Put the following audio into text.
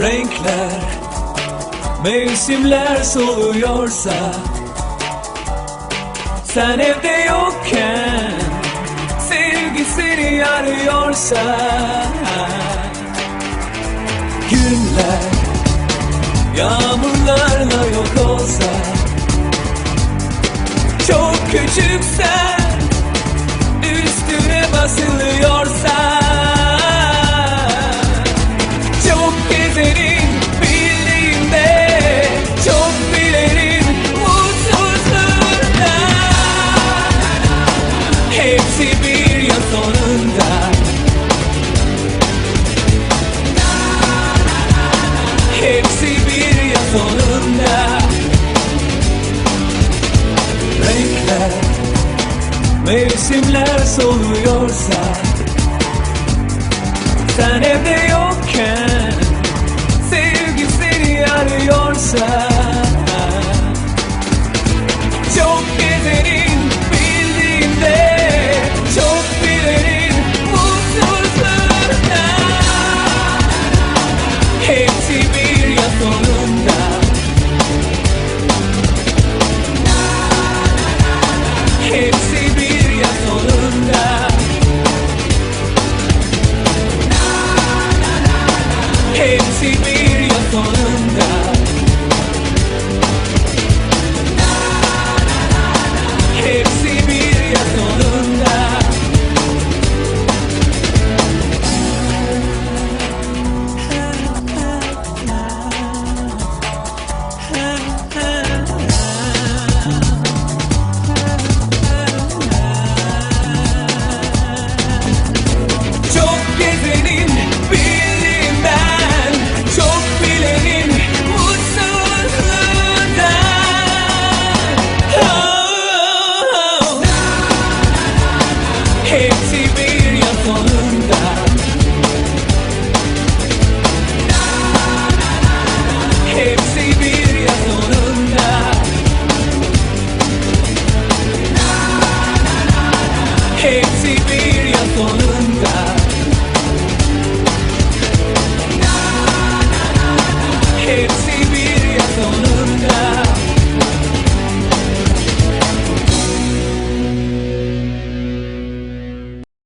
Renkler Mevsimler soluyorsa Sen evde yokken Sevgi seni arıyorsa Günler Yağmurlarla yok olsa Çok küçüksen Hepsi bir ya sonunda. Renkler Mevsimler soluyorsa. Sen evde yokken Sevgi seni arıyorsa Hepsi bir ya sonunda. Hepsi bir ya sonunda Hepsi bir ya sonunda Hepsi bir ya sonunda Hepsi bir ya sonunda Hepsi